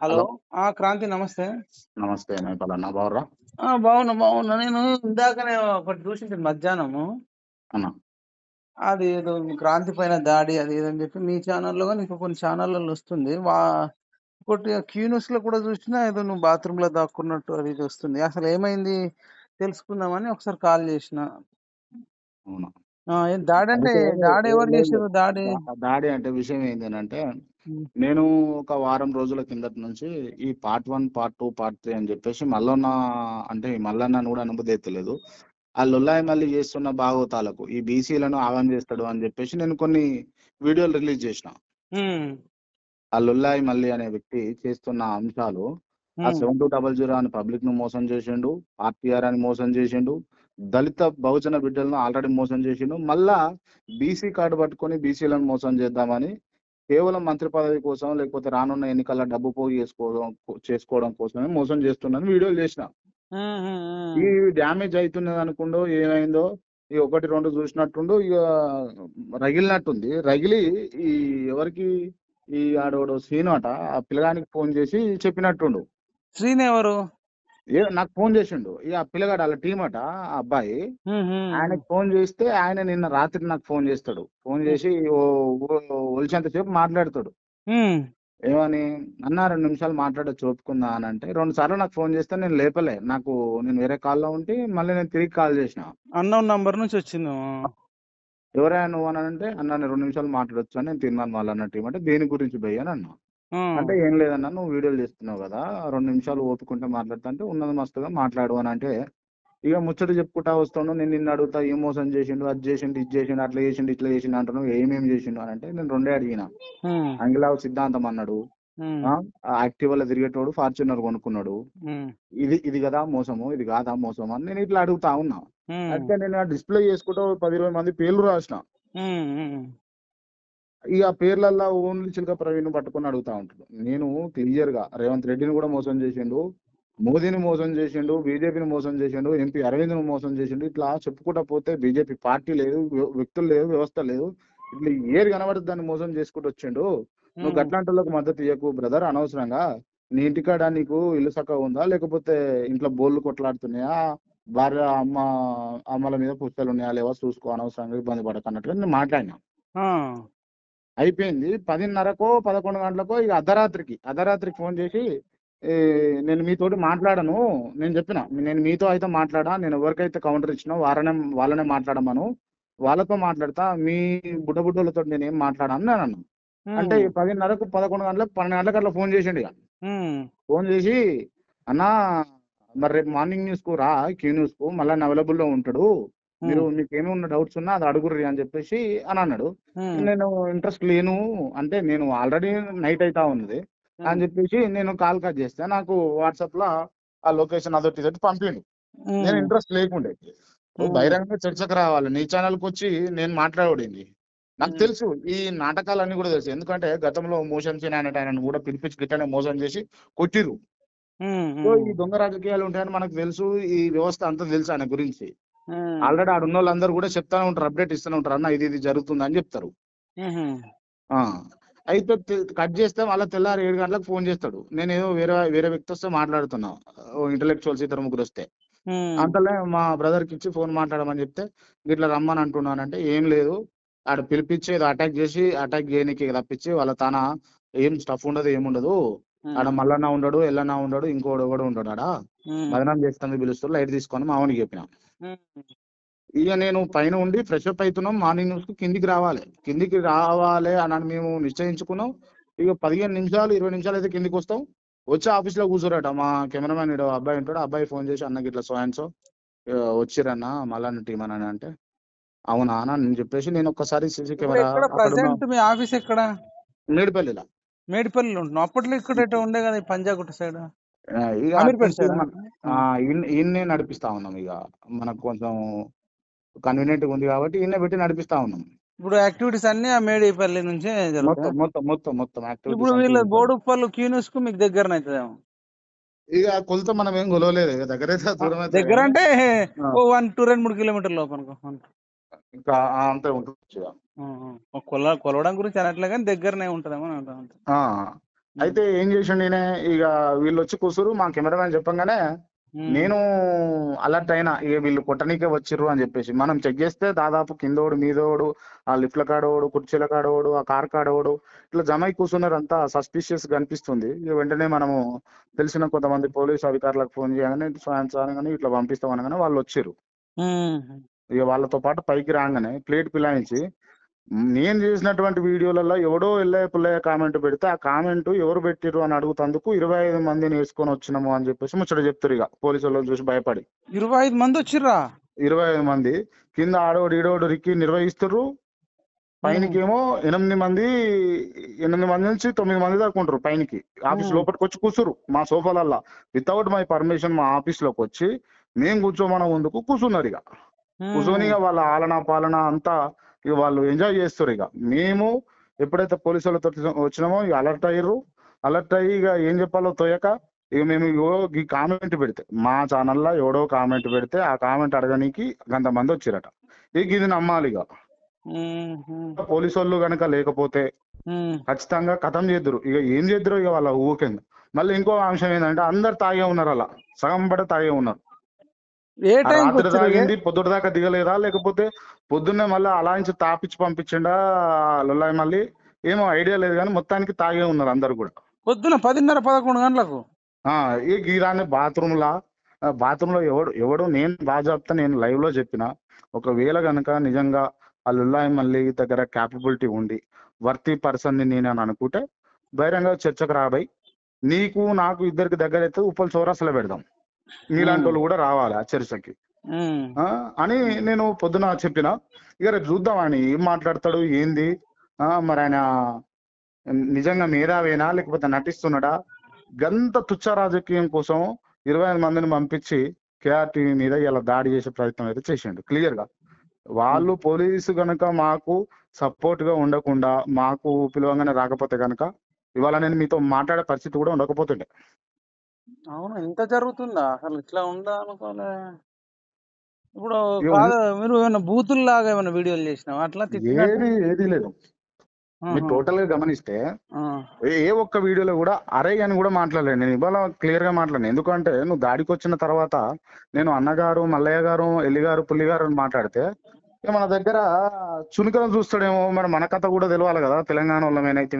Hello ఆ క్రాంతి నమస్తే. నమస్తే నేను పలానా బాగుర్రా ఆ బాగున్నా బాగున్నా నేను ఇందాకనే ఒకటి చూసింది మధ్యాహ్నము. అన్న అది ఏదో క్రాంతి పైన దాడి అది ఏదని చెప్పి మీ ఛానల్లో కానీ ఇంకా కొన్ని ఛానళ్ళలో వస్తుంది. వా ఒకటి క్యూ న్యూస్లో కూడా చూసినా ఏదో నువ్వు బాత్రూమ్లో దాక్కున్నట్టు అది ఇది వస్తుంది. అసలు ఏమైంది? తెలుసుకుందామని ఒకసారి కాల్ చేసిన. అవునా? ఆ, ఏం దాడి అంటే దాడి ఎవరు చేసారు దాడి దాడి అంటే విషయం ఏంటంటే నేను ఒక వారం రోజుల కిందటి నుంచి ఈ part one part two part three అని చెప్పేసి మల్లన్న అంటే ఈ మల్లన్న కూడా అనుమతి ఎత్తలేదు. ఆ లొల్లాయి మళ్ళీ చేస్తున్న భాగవతాలకు ఈ బీసీలను ఆగం చేస్తాడు అని చెప్పేసి నేను కొన్ని వీడియోలు రిలీజ్ చేసిన. ఆ లొల్లాయి మల్లి అనే వ్యక్తి చేస్తున్న అంశాలు ఆ సెవెన్ టూ డబల్ జీరో అని పబ్లిక్ను మోసం చేసిండు ఆర్టీఆర్ అని మోసం చేసిండు దళిత బహుజన బిడ్డలను ఆల్రెడీ మోసం చేసిండు మళ్ళా బీసీ కార్డు పట్టుకొని బీసీలను మోసం చేద్దామని కేవలం మంత్రి పదవి కోసం లేకపోతే రానున్న ఎన్నికల డబ్బు పోగు చేసుకోవడం చేసుకోవడం కోసమే మోసం చేస్తున్నాను వీడియోలు చేసిన. ఈ. డ్యామేజ్ అవుతున్నది అనుకుండో ఏమైందో ఈ ఒకటి రెండు చూసినట్టుండు ఇక రగిలినట్టుంది. రగిలి ఈ ఎవరికి ఈ ఆడోడు శ్రీను అట ఆ పిల్లగానికి ఫోన్ చేసి చెప్పినట్టుండు. శ్రీని ఎవరు? ఏ నాకు ఫోన్ చేసిండు. ఇక ఆ పిల్లగాడు వాళ్ళ టీం అట ఆ అబ్బాయి. ఆయనకు ఫోన్ చేస్తే ఆయన నిన్న రాత్రి నాకు ఫోన్ చేస్తాడు. ఫోన్ చేసి ఓ ఒలిచేంతసేపు మాట్లాడతాడు. ఏమని? అన్న రెండు నిమిషాలు మాట్లాడచ్చు ఒప్పుకుందా అని అంటే రెండు సార్లు నాకు ఫోన్ చేస్తే నేను లేపలే. నాకు నేను వేరే కాల్లో ఉంటే మళ్ళీ నేను తిరిగి కాల్ చేసిన. అన్నోన్ నంబర్ నుంచి వచ్చింది? ఎవరైనా నువ్వు? అని అంటే అన్న నేను రెండు నిమిషాలు మాట్లాడొచ్చు అని నేను తిన్నాను వాళ్ళు అన్న టీం అంటే దేని గురించి భయ్య అని అన్నా. అంటే ఏం లేదన్నా నువ్వు వీడియోలు చేస్తున్నావు కదా రెండు నిమిషాలు ఓపుకుంటే మాట్లాడుతా అంటే ఉన్నది మస్తుగా మాట్లాడు అని అంటే ఇక ముచ్చట చెప్పుకుంటా వస్తాను. నేను నిన్ను అడుగుతా ఏం మోసం చేసిండు? అది చేసిండు ఇది చేసిండు అట్లా చేసిండు ఇట్లా చేసిండు అంటున్నావు. ఏమేమి చేసిండు అని అంటే నేను రెండే అడిగిన. అంగిలావు సిద్ధాంతం అన్నాడు. యాక్టివ్లో తిరిగేటోడు ఫార్చునర్ కొనుక్కున్నాడు. ఇది ఇది కదా మోసము ఇది కాదా మోసము అని నేను ఇట్లా అడుగుతా ఉన్నా. అంటే నేను డిస్ప్లే చేసుకుంటూ పది ఇరవై మంది పేర్లు రాసిన. ఇక పేర్లల్లో ఓన్లీ చిలక ప్రవీణ్ పట్టుకొని అడుగుతా ఉంటాడు. నేను క్లియర్గా రేవంత్ రెడ్డిని కూడా మోసం చేసిండు. మోదీని మోసం చేసిండు బీజేపీని మోసం చేసిండు ఎంపీ అరవింద్ను మోసం చేసిండు ఇట్లా చెప్పుకుంటా పోతే బీజేపీ పార్టీ లేదు వ్య- వ్యక్తులు లేదు వ్యవస్థ లేదు. ఇట్లా ఏది కనబడుతుంది దాన్ని మోసం చేసుకుంటూ వచ్చిండు. నువ్వు గట్లాంటి మద్దతు ఇవ్వకు బ్రదర్ అనవసరంగా. నీ ఇంటికాడ నీకు ఇల్లు చక్కగా ఉందా? లేకపోతే ఇంట్లో బోర్లు కొట్లాడుతున్నాయా? భార్య అమ్మ అమ్మల మీద పుస్తకాలు ఉన్నాయా? లేవా? చూసుకో అనవసరంగా ఇబ్బంది పడక అన్నట్టుగా నేను మాట్లాడినా. అయిపోయింది. పదిన్నరకో పదకొండు గంటలకో ఇక అర్ధరాత్రికి అర్ధరాత్రికి ఫోన్ చేసి "ఏ, నేను మీతోటి మాట్లాడను. నేను చెప్పిన నేను మీతో అయితే మాట్లాడా నేను ఎవరికైతే కౌంటర్ ఇచ్చినా వారనే వాళ్ళనే మాట్లాడమను. వాళ్ళతో మాట్లాడతా మీ బుడ్డ బుడ్డలతో నేను ఏం మాట్లాడాను నేను అన్నా. అంటే పదిన్నరకు పదకొండు గంటలకు పన్నెండు గంటలకు అట్లా ఫోన్ చేసిండు ఇక ఫోన్ చేసి అన్నా మరి రేపు మార్నింగ్ న్యూస్కు రా క్యూ న్యూస్కు మళ్ళీ అవైలబుల్లో ఉంటాడు. మీరు మీకు ఏమి ఉన్న డౌట్స్ ఉన్నా అది అడుగుర్రి అని చెప్పేసి అని అన్నాడు. నేను ఇంట్రెస్ట్ లేను. అంటే నేను ఆల్రెడీ నైట్ అయితా ఉన్నది. అని చెప్పేసి నేను కాల్ కట్ చేస్తే. నాకు వాట్సాప్లో ఆ లొకేషన్ అదొకటి ఇదొకటి పంపిండు. నేను ఇంట్రెస్ట్ లేకుండే. Hmm. బహిరంగ చర్చకు రావాలి. నీ ఛానల్కి వచ్చి నేను మాట్లాడబడింది నాకు. తెలుసు ఈ నాటకాలన్నీ కూడా తెలుసు. ఎందుకంటే గతంలో మోషన్ సీన్ కూడా పిలిపించి గిట్టనే మోసం చేసి కొట్టిరు సో ఈ దొంగ రాజకీయాలు ఉంటాయని మనకు తెలుసు. ఈ వ్యవస్థ అంతా తెలుసు ఆయన గురించి. ఆల్రెడీ ఆడ ఉన్న వాళ్ళందరూ కూడా చెప్తానే ఉంటారు అప్డేట్ ఇస్తూనే ఉంటారు. అన్న ఇది ఇది జరుగుతుంది అని చెప్తారు ఆ. అయితే కట్ చేస్తే మళ్ళీ తెల్లారి ఏడు గంటలకు ఫోన్ చేస్తాడు. నేను ఏదో వేరే వేరే వ్యక్తి వస్తే మాట్లాడుతున్నా ఇంటలెక్చువల్స్ ఇద్దరు ముగ్గురు వస్తే. అంతలే మా బ్రదర్కి ఇచ్చి ఫోన్ మాట్లాడమని చెప్తే ఇట్లా రమ్మని అంటున్నానంటే ఏం లేదు. ఆడ పిలిపించి ఏదో అటాక్ చేసి అటాక్ చేయనీకి తప్పించి వాళ్ళ తన ఏం స్టఫ్ ఉండదు ఏముండదు ఆడ మల్లన్న ఉండడు ఎల్లన్న ఉండడు ఇంకోడు కూడా ఉండడు ఆడ. బదనాం చేస్తుంది పిలుస్తారు లైట్ తీసుకొని మామూలుగా చెప్పిన. ఇక నేను పైన ఉండి ఫ్రెష్ అప్ అవుతున్నాం మార్నింగ్ న్యూస్కు కిందికి రావాలి. కిందికి రావాలి అని మేము నిశ్చయించుకున్నాం. ఇక పదిహేను నిమిషాలు ఇరవై నిమిషాలు అయితే కిందికి వస్తాం. వచ్చి ఆఫీస్లో కూర్చోరట మా కెమెరామెన్ ఇడు అబ్బాయి ఉంటాడు. అబ్బాయి ఫోన్ చేసి అన్నకి ఇట్లా సో అండ్ సో వచ్చిరన్న మళ్ళా టీం అని అంటే అవునా నేను చెప్పేసి నేను ఒక్కసారి సీసీ కెమెరా ప్రజెంట్ మీ ఆఫీస్ ఎక్కడ? మేడిపల్లిలో. మేడిపల్లిలో ఉంటున్నాం అప్పట్లో ఇక్కడ ఎటో ఉండే కదా పంజాగుట్ట సైడ్ ఆ, ఇక నడిపిస్తా ఉన్నాం ఇక మనకు కొంచెం కన్వీనియంట్ ఉంది కాబట్టి ఈయన పెట్టి నడిపిస్తా ఉన్నాం. ఇప్పుడు యాక్టివిటీస్ అన్ని ఆ మేడిపల్లి నుంచే మొత్తం మొత్తం మొత్తం మొత్తం ఇప్పుడు వీళ్ళు బోడుప్పలు క్యూనిస్కు మీకు దగ్గర అవుతుందేమో? ఇక కొలత మనం ఏం కొలవలేదు ఇక దగ్గర అయితే దూరం దగ్గర అంటే వన్ టూ రెండు మూడు కిలోమీటర్ లోపు అనుకో ఇంకా ఆ అంతే ఉంటుంది. కొల కొలవడం గురించి అనట్లే కానీ దగ్గరనే ఉంటదేమో అయితే ఏం చేసిండు ఈయన? ఇక వీళ్ళు వచ్చి కూసురు మా కెమెరామెన్ చెప్పంగానే. నేను అలర్ట్ అయినా ఇక వీళ్ళు కొట్టనీకే వచ్చిర్రు అని చెప్పేసి. మనం చెక్ చేస్తే దాదాపు కిందోడు మీదోడు ఆ లిఫ్ట్ల కాడోడు కుర్చీల కాడోడు ఆ కార్ కాడోడు ఇట్లా జమ అయి కూర్చున్నారు అంతా సస్పిషియస్గా అనిపిస్తుంది. ఇక వెంటనే మనము తెలిసిన కొంతమంది పోలీసు అధికారులకు ఫోన్ చేయగానే కానీ ఇట్లా పంపిస్తాం అనగానే వాళ్ళు వచ్చిర్రు. ఇక వాళ్ళతో పాటు పైకి రాగానే ప్లేట్ పిలాయించి నేను చేసినటువంటి వీడియోలలో ఎవడో ఎల్లయ్య పుల్లయ్య కామెంట్ పెడితే ఆ కామెంట్ ఎవరు పెట్టిర్రు అని అడుగుతందుకు ఇరవై ఐదు మంది నేర్చుకొని వచ్చినాము అని చెప్పేసి ముచ్చట చెప్తారు ఇక. పోలీసు వాళ్ళని చూసి భయపడి. ఇరవై ఐదు మంది వచ్చిర్రా? ఇరవై ఐదు మంది. కింద ఆడోడు ఈడోడు రిక్కి నిర్వహిస్తారు పైనకేమో ఎనిమిది మంది ఎనిమిది మంది నుంచి తొమ్మిది మంది దాకా ఉంటారు పైనకి. ఆఫీస్. లోపలికి వచ్చి కూర్చురు మా సోఫాలల్లా. వితౌట్ మై పర్మిషన్ మా ఆఫీస్లోకి వచ్చి మేము కూర్చోమన్న ముందుకు కూర్చున్నారు ఇక. కూర్చొని వాళ్ళ ఆలన పాలన అంతా ఇక వాళ్ళు ఎంజాయ్ చేస్తారు ఇక. మేము ఎప్పుడైతే పోలీసు వాళ్ళతో వచ్చినామో ఇక అలర్ట్ అయ్యారు అలర్ట్ అయ్యి ఇక ఏం చెప్పాలో తోయక ఇక మేము ఈ కామెంట్ పెడితే మా ఛానల్లో ఎవడో కామెంట్ పెడితే ఆ కామెంట్ అడగనీకి గంత మంది వచ్చిరట. ఇక ఇది నమ్మాలి ఇక. పోలీసు వాళ్ళు కనుక లేకపోతే. ఖచ్చితంగా కథం చేద్దరు. ఇక ఏం చేద్దరు ఇక వాళ్ళ ఊరికింద మళ్ళీ ఇంకో అంశం ఏంటంటే అందరు తాగే ఉన్నారు అలా. సగం పడే తాగే ఉన్నారు. ఏ టైం రాత్రి తాగింది పొద్దుట దాకా దిగలేదా? లేకపోతే పొద్దున్నే మళ్ళీ అలా నుంచి తాపిచ్చి పంపించిండా లొల్లాయి మళ్ళీ? ఏమో ఐడియా లేదు కానీ మొత్తానికి తాగే ఉన్నారు అందరు కూడా. పొద్దున పదిన్నర పదకొండు గంటలకు? ఆ ఈ గీరాన్ని బాత్రూమ్ లా బాత్రూమ్లో ఎవడు ఎవడు? నేను బాగా చెప్తా నేను లైవ్లో చెప్పిన. ఒకవేళ గనక నిజంగా ఆ లుల్లాయి మళ్ళీ దగ్గర క్యాపబిలిటీ ఉండి వర్తి పర్సన్ని నేను అని అనుకుంటే బహిరంగ చర్చకు రాబోయ్. నీకు నాకు ఇద్దరికి దగ్గర అయితే ఉప్పల్ చౌరస్లో పెడదాం. మీలాంటి వాళ్ళు కూడా రావాలి ఆ చర్చకి అని నేను పొద్దున చెప్పిన ఇక రేపు చూద్దాం ఆయన ఏం మాట్లాడతాడు ఏంది? ఆ, మరి ఆయన నిజంగా మేధావేనా లేకపోతే నటిస్తున్నాడా? గంత తుచ్చ రాజకీయం కోసం ఇరవై ఐదు మందిని పంపించి కేఆర్టీవీ మీద ఇలా దాడి చేసే ప్రయత్నం అయితే చేసిండు క్లియర్గా. వాళ్ళు పోలీసు గనక మాకు సపోర్ట్గా ఉండకుండా మాకు పిలవంగానే రాకపోతే గనక ఇవాళ నేను మీతో మాట్లాడే పరిస్థితి కూడా ఉండకపోతుండే. అవును. ఇంత జరుగుతుందా? అసలు ఇట్లా ఉందా అనుకోలే. ఇప్పుడు కాదు మీరు ఏమైనా బూతులు లాగా ఏమైనా వీడియోలు చేసినావా? అట్లా తిట్టినట్టు? ఏది ఏది లేదు. మీరు ఆహా. టోటల్గా గమనిస్తే ఆ. ఏ- ఏ ఒక్క వీడియోలో కూడా అరే అని కూడా మాట్లాడలేదు. నేను ఇవాళ క్లియర్గా మాట్లాడాను. ఎందుకంటే నువ్వు దాడికి వచ్చిన తర్వాత నేను అన్నగారు మల్లయ్య గారు ఎల్లి గారు పుల్లి గారు అని మాట్లాడితే మన దగ్గర చునికలను చూస్తాడేమో. మరి మన కథ కూడా తెలవాలి కదా. తెలంగాణ వాళ్ళమేనైతే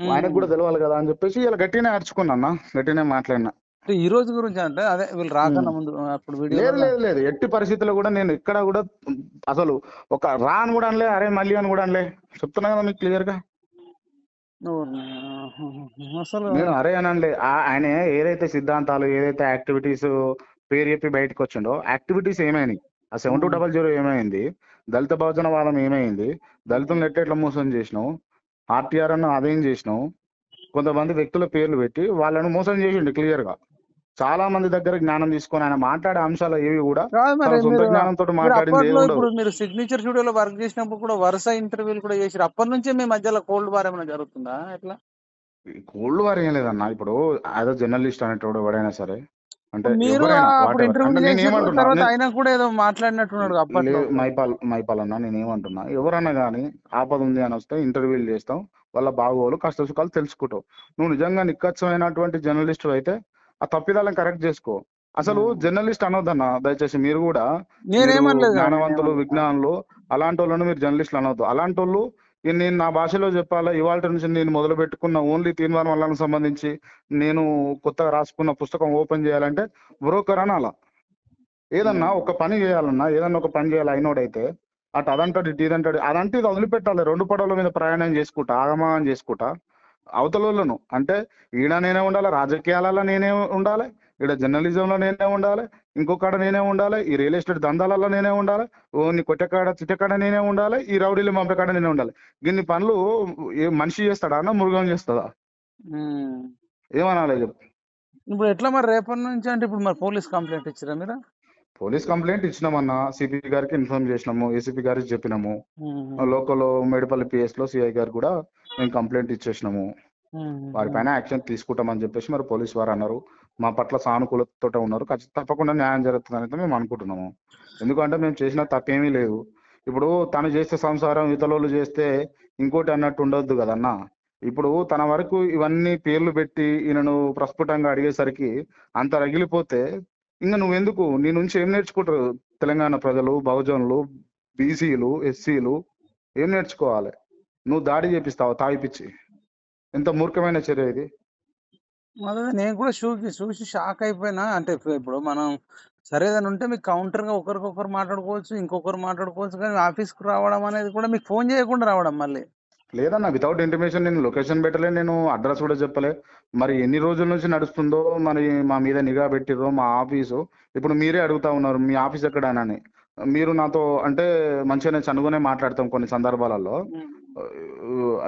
ఆయనకు కూడా తెలవాలి కదా అని చెప్పేసి ఇలా గట్టిగానే అరుచుకున్నా అన్న గట్టిగానే మాట్లాడినా. ఈ రోజు గురించి అంటే అదే వీళ్ళు రాకన్నా. ముందు అప్పుడు లేదు లేదు లేదు. ఎట్టి పరిస్థితుల్లో కూడా నేను ఎక్కడ కూడా అసలు ఒక రా అని కూడా అనలే అరే మళ్ళీ అని కూడా అనలే. చెప్తున్నా కదా మీకు క్లియర్గా? అసలు నేను అరే అనండి ఆ- ఆయన ఏదైతే సిద్ధాంతాలు ఏదైతే యాక్టివిటీస్ పేరు చెప్పి బయటకు వచ్చిండో యాక్టివిటీస్ ఏమైనాయి? ఆ సెవెన్ టూ డబల్ జీరో ఏమైంది? దళిత బహుజన వాదం ఏమైంది? దళితులను ఎట్లా మోసం చేసినావు? ఆర్టీఆర్ అన్న అదేం చేసినావు? కొంతమంది వ్యక్తుల పేర్లు పెట్టి వాళ్ళను మోసం చేసిండు క్లియర్గా. చాలా మంది దగ్గర జ్ఞానం తీసుకొని ఆయన మాట్లాడే అంశాలు ఏవి కూడా సొంత జ్ఞానంతో మాట్లాడింది మీరు సిగ్నేచర్ స్టూడియోలో వర్క్ చేసినప్పుడు కూడా వరుస ఇంటర్వ్యూలు కూడా చేసారు అప్పటి నుంచే మీ మధ్యలో కోల్డ్ వార్ ఏమైనా జరుగుతుందా? ఎట్లా? కోల్డ్ వార్ ఏం లేదన్న ఇప్పుడు యాజ్ జర్నలిస్ట్ అనేటోడు ఎవడైనా సరే అంటే మీరు తర్వాత ఆయన కూడా ఏదో మాట్లాడినట్టున్నాడు అప్పట్లో మైపాల్ మైపాల్ అన్న నేను ఏమంటున్నా ఎవరన్నా కానీ ఆపద ఉంది అని వస్తే ఇంటర్వ్యూలు చేస్తాం వాళ్ళ బాగోలు కష్ట సుఖాలు తెలుసుకుంటావు నువ్వు నిజంగా నిక్కచ్చమైనటువంటి జర్నలిస్ట్ అయితే ఆ తప్పిదాలను కరెక్ట్ చేసుకో అసలు. జర్నలిస్ట్ అనొద్దన్న దయచేసి మీరు కూడా జ్ఞానవంతులు. విజ్ఞానులు అలాంటి వాళ్ళని మీరు జర్నలిస్టులు అనవద్దు అలాంటి వాళ్ళు ఇక నేను నా భాషలో చెప్పాలా? ఇవాళ నుంచి నేను మొదలు పెట్టుకున్న ఓన్లీ తీర్మానం వల్లకు సంబంధించి నేను కొత్తగా రాసుకున్న పుస్తకం ఓపెన్ చేయాలంటే బ్రోకర్ అనాలా ఏదన్నా ఒక పని చేయాలన్నా ఏదన్నా ఒక పని చేయాలి అయినోడైతే అటు అదంటాడు ఇటు ఇదంటాడు అదంటే ఇది వదిలిపెట్టాలి. రెండు పడవల మీద ప్రయాణం చేసుకుంటా ఆగమాగం చేసుకుంటా. అవతలను అంటే ఈడ నేనే ఉండాలి? రాజకీయాలలో నేనే ఉండాలి? ఈడ జర్నలిజంలో నేనే ఉండాలి ఇంకొకడ నేనే ఉండాలి ఈ రియల్ ఎస్టేట్ దందాలలో నేనే ఉండాలి ఓ నీ కొట్టకాడ చిట్టకాడ నేనే ఉండాలి ఈ రౌడీలు పంపకాడ నేనే ఉండాలి ఇన్ని పనులు ఏ మనిషి చేస్తాడా అన్న మృగం చేస్తుందా. ఏమనాలి చెప్పు ఇప్పుడు ఎట్లా మరి రేపటి నుంచి అంటే ఇప్పుడు మరి పోలీస్ కంప్లైంట్ ఇచ్చారా మీరు పోలీస్ కంప్లైంట్ ఇచ్చినామన్నా సిపి గారికి ఇన్ఫార్మ్ చేసినాము ఏసీపీ గారికి చెప్పినాము. లోకల్ మేడిపల్లి పిఎస్లో సిఐ గారు కూడా మేము కంప్లైంట్ ఇచ్చేసినాము. వారిపైన యాక్షన్ తీసుకుంటామని చెప్పేసి మరి పోలీస్ వారు అన్నారు మా పట్ల సానుకూలతతో ఉన్నారు. ఖచ్చితంగా తప్పకుండా న్యాయం జరుగుతుందని అయితే మేము అనుకుంటున్నాము. ఎందుకంటే మేము చేసిన తప్పేమీ లేదు. ఇప్పుడు తను చేస్తే సంసారం ఇతరులు చేస్తే ఇంకోటి అన్నట్టు ఉండొద్దు కదన్నా. ఇప్పుడు తన వరకు ఇవన్నీ పేర్లు పెట్టి ఈయనను ప్రస్ఫుటంగా అడిగేసరికి అంత రగిలిపోతే ఇంకా నువ్వెందుకు? నీ నుంచి ఏం నేర్చుకుంటారు తెలంగాణ ప్రజలు బహుజనులు బీసీలు ఎస్సీలు? ఏం నేర్చుకోవాలి? నువ్వు దాడి చేపిస్తావు తాగిపిచ్చి ఎంత మూర్ఖమైన చర్య ఇది? అదే నేను కూడా చూసి చూసి షాక్ అయిపోయినా. అంటే ఇప్పుడు ఇప్పుడు మనం సరే ఏదైనా ఉంటే మీకు counter గా ఒకరికొకరు మాట్లాడుకోవచ్చు ఇంకొకరు మాట్లాడుకోవచ్చు కానీ ఆఫీస్కి రావడం అనేది కూడా మీకు ఫోన్ చేయకుండా రావడం మళ్ళీ. లేదన్న వితౌట్ ఇంటిమేషన్ నేను లొకేషన్ పెట్టలే నేను అడ్రస్ కూడా చెప్పలే. మరి ఎన్ని రోజుల నుంచి నడుస్తుందో మరి మా మీద నిఘా పెట్టిర్రో మా ఆఫీసు. ఇప్పుడు మీరే అడుగుతా ఉన్నారు మీ ఆఫీస్ ఎక్కడానని. మీరు నాతో అంటే మంచిగానే చనువునే మాట్లాడతాం కొన్ని సందర్భాలలో.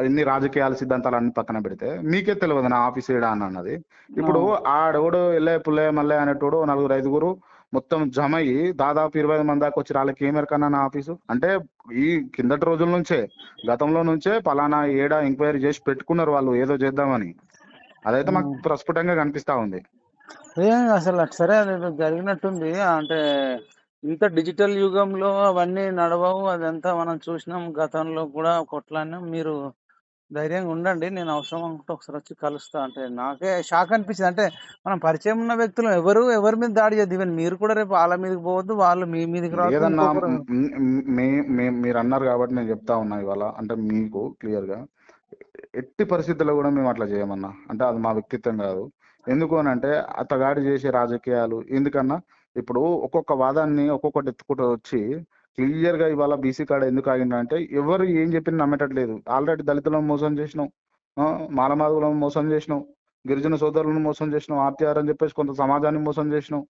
ఎన్ని రాజకీయాల సిద్ధాంతాలు అన్ని పక్కన పెడితే మీకే తెలియదు నా ఆఫీస్ ఏడా అని అన్నది. ఇప్పుడు ఆడెవడు ఎల్లే పుల్లే మల్లె అనేటోడు నలుగురు ఐదుగురు మొత్తం జమ అయ్యి దాదాపు ఇరవై ఐదు మంది దాకా వచ్చి వాళ్ళకి ఏమెరకన్నా నా ఆఫీసు? అంటే ఈ కిందటి రోజుల నుంచే గతంలో నుంచే పలానా ఏడా ఎంక్వైరీ చేసి పెట్టుకున్నారు వాళ్ళు ఏదో చేద్దామని. అదైతే మాకు ప్రస్ఫుటంగా కనిపిస్తా ఉంది. అసలు సరే అది జరిగినట్టుంది. అంటే ఇంత డిజిటల్ యుగంలో అవన్నీ నడవవు. అదంతా మనం చూసినాం గతంలో కూడా కొట్లాడినాం. మీరు ధైర్యంగా ఉండండి. నేను అవసరం అనుకుంటే ఒకసారి వచ్చి కలుస్తా అంటే నాకే షాక్ అనిపించింది అంటే మనం పరిచయం ఉన్న వ్యక్తులు ఎవరు ఎవరి మీద దాడి చేయద్దు. ఈవెన్ మీరు కూడా రేపు వాళ్ళ మీదకి పోవద్దు. వాళ్ళు మీ మీదకి మే- మీరు అన్నారు కాబట్టి నేను చెప్తా ఉన్నా ఇవాళ. అంటే మీకు క్లియర్గా ఎట్టి పరిస్థితుల్లో కూడా మేము అట్లా చేయమన్నా. అంటే అది మా వ్యక్తిత్వం కాదు. ఎందుకు అని అంటే అతగాడి చేసే రాజకీయాలు. ఎందుకన్నా ఇప్పుడు ఒక్కొక్క వాదాన్ని ఒక్కొక్కటి ఎత్తుకుంటూ వచ్చి క్లియర్గా ఇవాళ బీసీ కార్డు ఎందుకు ఆగిందంటే ఎవరు ఏం చెప్పినా నమ్మేటట్లేదు. ఆల్రెడీ దళితులను మోసం చేసినాం. మాలమాదులను మోసం చేసినాం. గిరిజన సోదరులను మోసం చేసినాం. ఆర్టీఆర్ అని చెప్పేసి కొంత సమాజాన్ని మోసం చేసినాం.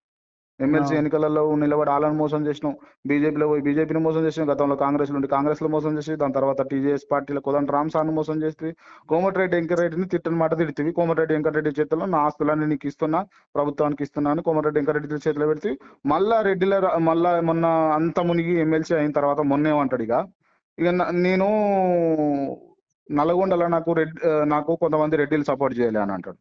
ఎమ్మెల్సీ. ఎన్నికలలో నిలబడి వాళ్ళని మోసం చేసినాం. బీజేపీలో పోయి బీజేపీని మోసం చేసినాం. గతంలో కాంగ్రెస్ నుండి కాంగ్రెస్లో మోసం చేసి దాని తర్వాత టీజేఎస్ పార్టీలో కోదండ రామ్ సార్ను మోసం చేసి కోమటిరెడ్డి వెంకరెడ్డిని తిట్టని మాట తిడితివి కోమటిరెడ్డి వెంకరెడ్డి చేతిలో నా ఆస్తులన్నీ నీకు ఇస్తున్నా ప్రభుత్వానికి ఇస్తున్నాను కోమటిరెడ్డి వెంకరెడ్డి చేతిలో పెడితే మళ్ళా రెడ్డిల మళ్ళా మొన్న అంత మునిగి ఎమ్మెల్సీ అయిన తర్వాత మొన్నేమంటాడు ఇక. ఇక నేను నల్గొండలో నాకు రెడ్ ఆ, నాకు కొంతమంది రెడ్డిలు సపోర్ట్ చేయాలి అని అంటాడు.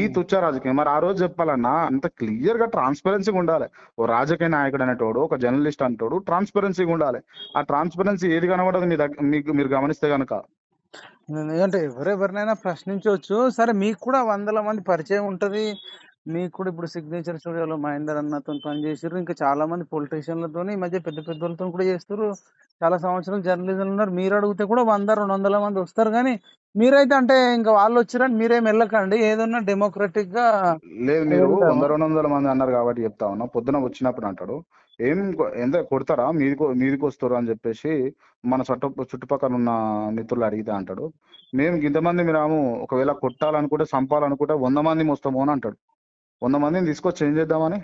ఈ తుచ్చ రాజకీయం. మరి ఆ రోజు చెప్పాలన్నా అంత క్లియర్గా ట్రాన్స్పరెన్సీగా ఉండాలి. ఓ రాజకీయ నాయకుడు అనేటోడు ఒక జర్నలిస్ట్ అంటాడు ట్రాన్స్పరెన్సీగా ఉండాలి. ఆ ట్రాన్స్పరెన్సీ ఏది కనబడదు మీ దగ్గర మీకు మీరు గమనిస్తే గనక. ఎందుకంటే ఎవరెవరినైనా ప్రశ్నించవచ్చు సరే మీకు కూడా వందల మంది పరిచయం ఉంటది. మీకు కూడా ఇప్పుడు సిగ్నేచర్ స్టూడియోలో మహేందర్ అన్నతో పనిచేసారు ఇంకా చాలా మంది పొలిటీషియన్లతో ఈ మధ్య పెద్ద పెద్ద వాళ్ళతో కూడా చేస్తారు చాలా సంవత్సరాలు జర్నలిజం ఉన్నారు. మీరు అడిగితే కూడా వంద రెండు వందల మంది వస్తారు. కానీ మీరైతే అంటే ఇంకా వాళ్ళు వచ్చారని మీరేం వెళ్ళకండి ఏదన్నా డెమోక్రటిక్గా లేదు మీరు. వంద రెండు వందల మంది అన్నారు కాబట్టి చెప్తా ఉన్నా. పొద్దున వచ్చినప్పుడు అంటాడు ఏం ఎంత కొడతారా? మీదికి మీదికి వస్తారు అని చెప్పేసి మన చుట్టు చుట్టుపక్కల ఉన్న మిత్రులు అడిగితే అంటాడు మేము ఇంతమంది రాము ఒకవేళ కొట్టాలనుకుంటే చంపాలనుకుంటే వంద మంది వస్తాము అని అంటాడు. వంద మందిని తీసుకొచ్చి ఏం చేద్దామని?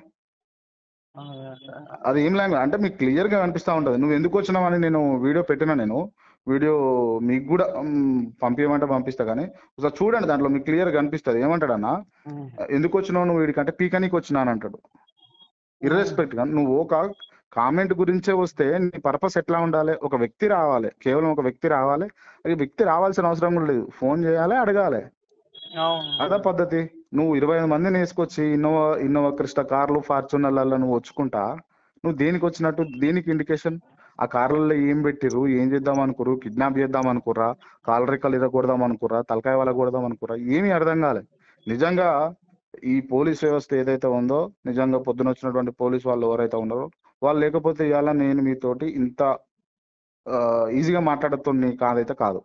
అది ఏం లాంగ్వేజ్ అంటే మీకు క్లియర్గా కనిపిస్తా ఉంటది. నువ్వు ఎందుకు వచ్చినావని నేను వీడియో పెట్టినా నేను. వీడియో మీకు కూడా పంపించమంటే పంపిస్తా కానీ ఒకసారి చూడండి దాంట్లో మీకు క్లియర్గా కనిపిస్తుంది ఏమంటాడన్నా ఎందుకు వచ్చినావు నువ్వు వీడికంటే పీకనీకి వచ్చినాను అంటాడు. ఇర్రెస్పెక్ట్గా నువ్వు ఒక కామెంట్ గురించే వస్తే నీ పర్పస్ ఎట్లా ఉండాలి? ఒక వ్యక్తి రావాలి. కేవలం ఒక వ్యక్తి రావాలి. వ్యక్తి రావాల్సిన అవసరం కూడా లేదు. ఫోన్ చేయాలి అడగాలి. అదే పద్ధతి? నువ్వు ఇరవై ఐదు మందిని వేసుకొచ్చి ఇన్నోవా ఇన్నోవా క్రిస్ట కార్లు ఫార్చునర్లలో నువ్వు వచ్చుకుంటా నువ్వు దేనికి వచ్చినట్టు దేనికి ఇండికేషన్ ఆ కార్లలో ఏం పెట్టిర్రు? ఏం చేద్దాం అనుకుర్రు? కిడ్నాప్ చేద్దాం అనుకుర్రా? కాలు రెక్కలు ఇరగొడదాం అనుకుర్రా? తలకాయ వాళ్ళ కొడదాం అనుకుర్రా? ఏమీ అర్థం కాలే. నిజంగా ఈ పోలీస్ వ్యవస్థ ఏదైతే ఉందో నిజంగా పొద్దున వచ్చినటువంటి పోలీస్ వాళ్ళు ఎవరైతే ఉన్నారో వాళ్ళు లేకపోతే ఇవాళ నేను మీతోటి ఇంత ఈజీగా మాట్లాడుతుంది కాదైతే కాదు.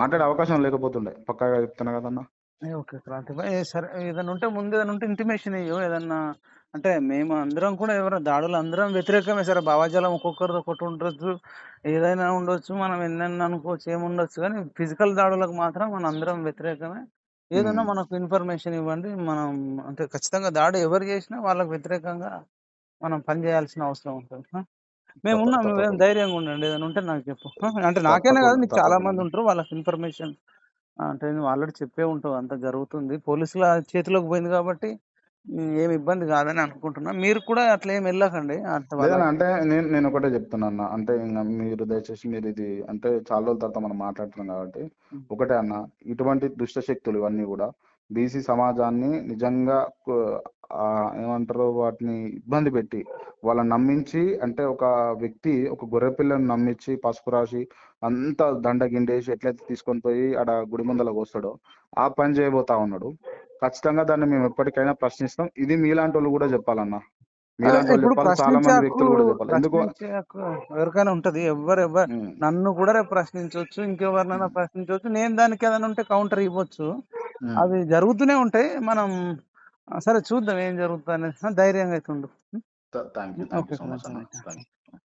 మాట్లాడే అవకాశం లేకపోతుండే. పక్కాగా చెప్తున్నా కదన్నా. ఓకే క్రాంతి భాయ్ ఏ సరే ఏదైనా ఉంటే ముందు ఏదైనా ఉంటే ఇంటిమేషన్ ఇయ్యో ఏదన్నా అంటే మేము అందరం కూడా ఎవరు దాడులు అందరం వ్యతిరేకమే సరే భావాజాలం ఒక్కొక్కరిది ఒకటి ఉండొచ్చు ఏదైనా ఉండొచ్చు మనం ఎన్నెన్న అనుకోవచ్చు ఏముండొచ్చు కానీ ఫిజికల్ దాడులకు మాత్రం మన అందరం వ్యతిరేకమే ఏదైనా. మనకు ఇన్ఫర్మేషన్ ఇవ్వండి మనం అంటే ఖచ్చితంగా దాడి ఎవరు చేసినా వాళ్ళకి వ్యతిరేకంగా మనం పని చేయాల్సిన అవసరం ఉంటుంది? మేము ఉన్నాం ధైర్యంగా ఉండండి ఏదైనా ఉంటే నాకు చెప్పు? అంటే నాకేనే కాదు మీకు చాలా మంది. ఉంటారు వాళ్ళకి ఇన్ఫర్మేషన్ అంటే నువ్వు ఆల్రెడీ చెప్పే ఉంటావు అంత జరుగుతుంది. పోలీసుల చేతిలోకి పోయింది కాబట్టి ఏమి ఇబ్బంది కాదని అనుకుంటున్నా. మీరు కూడా అట్లా ఏం వెళ్ళకండి వాళ్ళ- అంటే నేను నేను ఒకటే చెప్తున్నా అన్న. అంటే ఇంకా మీరు దయచేసి మీరు ఇది అంటే చాలా రోజుల తర్వాత మనం మాట్లాడుతున్నాం కాబట్టి ఒకటే అన్న. ఇటువంటి దుష్ట శక్తులు ఇవన్నీ కూడా బీసీ సమాజాన్ని నిజంగా కు- ఏమంటారు? వాటిని ఇబ్బంది పెట్టి వాళ్ళని నమ్మించి అంటే ఒక వ్యక్తి ఒక గొర్రె పిల్లను నమ్మించి పసుపు రాసి అంత దండ గిండేసి ఎట్లయితే తీసుకొని పోయి ఆడ గుడి ముందల వస్తాడో ఆ పని చేయబోతా ఉన్నాడు. ఖచ్చితంగా దాన్ని మేము ఎప్పటికైనా ప్రశ్నిస్తాం. ఇది మీలాంటి వాళ్ళు కూడా చెప్పాలన్నా ఎవరికైనా ఉంటది. ఎవరు ఎవరు నన్ను కూడా రేపు ప్రశ్నించవచ్చు ఇంకెవరినైనా ప్రశ్నించవచ్చు. నేను దానికి ఏదైనా ఉంటే కౌంటర్ ఇవ్వచ్చు. అవి జరుగుతూనే ఉంటాయి. మనం సరే చూద్దాం ఏం జరుగుతుంది అనేది ధైర్యంగా అయితే ఉండు. Thank you thank okay you so much